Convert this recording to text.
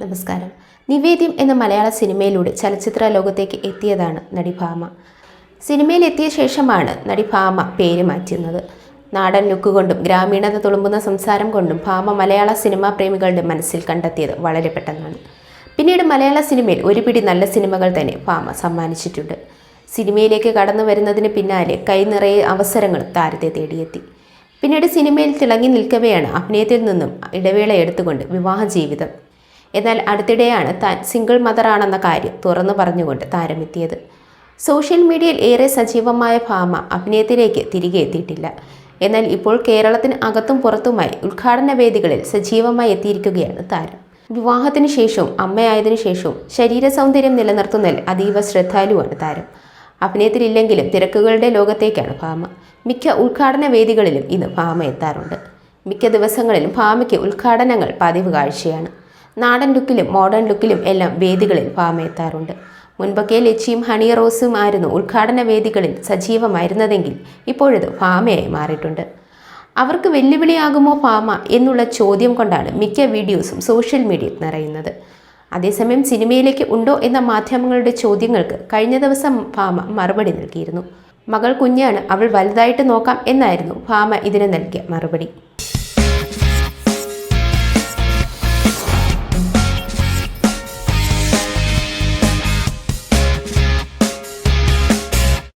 നമസ്കാരം. നിവേദ്യം എന്ന മലയാള സിനിമയിലൂടെ ചലച്ചിത്ര ലോകത്തേക്ക് എത്തിയതാണ് നടി ഭാമ. സിനിമയിലെത്തിയ ശേഷമാണ് നടി ഭാമ പേര് മാറ്റുന്നത്. നാടൻ ലുക്ക് കൊണ്ടും ഗ്രാമീണത തുളുമ്പുന്ന സംസാരം കൊണ്ടും ഭാമ മലയാള സിനിമാ പ്രേമികളുടെ മനസ്സിൽ കണ്ടെത്തിയത് വളരെ പെട്ടെന്നാണ്. പിന്നീട് മലയാള സിനിമയിൽ ഒരുപിടി നല്ല സിനിമകൾ തന്നെ ഭാമ സമ്മാനിച്ചിട്ടുണ്ട്. സിനിമയിലേക്ക് കടന്നു വരുന്നതിന് പിന്നാലെ കൈ നിറയെ അവസരങ്ങൾ താരത്തെ തേടിയെത്തി. പിന്നീട് സിനിമയിൽ തിളങ്ങി നിൽക്കവെയാണ് അഭിനയത്തിൽ നിന്നും ഇടവേള എടുത്തുകൊണ്ട് വിവാഹ ജീവിതം എന്നാൽ അടുത്തിടെയാണ് താൻ സിംഗിൾ മദറാണെന്ന കാര്യം തുറന്നു പറഞ്ഞുകൊണ്ട് താരമെത്തിയത്. സോഷ്യൽ മീഡിയയിൽ ഏറെ സജീവമായ ഭാമ അഭിനയത്തിലേക്ക് തിരികെ എത്തിയിട്ടില്ല. എന്നാൽ ഇപ്പോൾ കേരളത്തിന് അകത്തും പുറത്തുമായി ഉദ്ഘാടന വേദികളിൽ സജീവമായി എത്തിയിരിക്കുകയാണ് താരം. വിവാഹത്തിന് ശേഷവും അമ്മയായതിനു ശേഷവും ശരീര സൗന്ദര്യം നിലനിർത്തുന്നതിൽ അതീവ ശ്രദ്ധാലുവാണ് താരം. അഭിനയത്തിലില്ലെങ്കിലും തിരക്കുകളുടെ ലോകത്തേക്കാണ് ഭാമ. മിക്ക ഉദ്ഘാടന വേദികളിലും ഇന്ന് ഭാമ എത്താറുണ്ട്. മിക്ക ദിവസങ്ങളിലും ഭാമയ്ക്ക് ഉദ്ഘാടനങ്ങൾ പതിവ് കാഴ്ചയാണ്. നാടൻ ലുക്കിലും മോഡേൺ ലുക്കിലും എല്ലാം വേദികളിൽ ഫാമയെത്താറുണ്ട് മുൻപൊക്കെ ലച്ചിയും ഹണി റോസും ആയിരുന്നു ഉദ്ഘാടന വേദികളിൽ സജീവമായിരുന്നതെങ്കിൽ ഇപ്പോഴത് ഫാമയായി മാറിയിട്ടുണ്ട്. അവർക്ക് വെല്ലുവിളിയാകുമോ ഫാമ എന്നുള്ള ചോദ്യം കൊണ്ടാണ് മിക്ക വീഡിയോസും സോഷ്യൽ മീഡിയ നിറയുന്നത്. അതേസമയം സിനിമയിലേക്ക് ഉണ്ടോ എന്ന മാധ്യമങ്ങളുടെ ചോദ്യങ്ങൾക്ക് കഴിഞ്ഞ ദിവസം ഫാമ മറുപടി നൽകിയിരുന്നു. മകൾ കുഞ്ഞാണ് അവൾ വലുതായിട്ട് നോക്കാം എന്നായിരുന്നു ഫാമ ഇതിന് നൽകിയ മറുപടി.